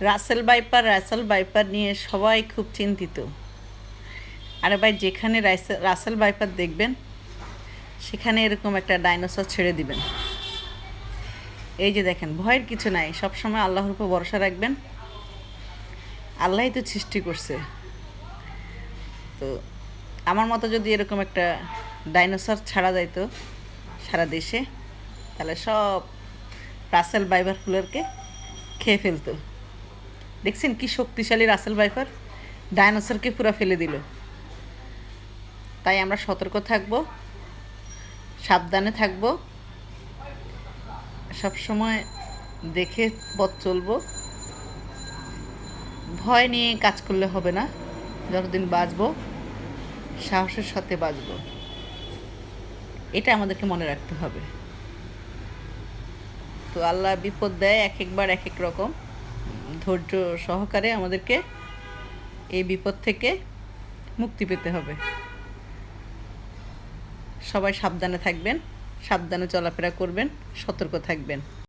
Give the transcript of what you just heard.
রাসেল বাইপার রাসেল বাইপার নিয়ে সবাই খুব চিন্তিত। আরে ভাই, যেখানে রাসেল বাইপার দেখবেন, সেখানে এরকম একটা ডাইনোসর ছেড়ে দিবেন। এই যে দেখেন, ভয়ের কিছু নাই, সবসময় আল্লাহর উপর ভরসা রাখবেন। আল্লাহই তো সৃষ্টি করছে। তো আমার মতো যদি এরকম একটা ডাইনোসর ছাড়া যাইতো সারা দেশে, তাহলে সব রাসেল বাইভারগুলোকে খেয়ে ফেলতো। দেখছেন কি শক্তিশালী রাসেল বাইফার ডাইনোসরকে পুরো ফেলে দিল। তাই আমরা সতর্ক থাকব, সাবধানে থাকব, সব সময় দেখে পথ চলবো। ভয় নিয়ে কাজ করলে হবে না, যতদিন বাঁচবো, সাহসের সাথে বাঁচবো। এটা আমাদেরকে মনে রাখতে হবে। তো আল্লাহ বিপদ দেয় এক একবার এক এক রকম। ধৈর্য সহকারে আমাদেরকে এই বিপদ থেকে মুক্তি পেতে হবে। সবাই সাবধানে থাকবেন, সাবধানে চলাফেরা করবেন, সতর্ক থাকবেন।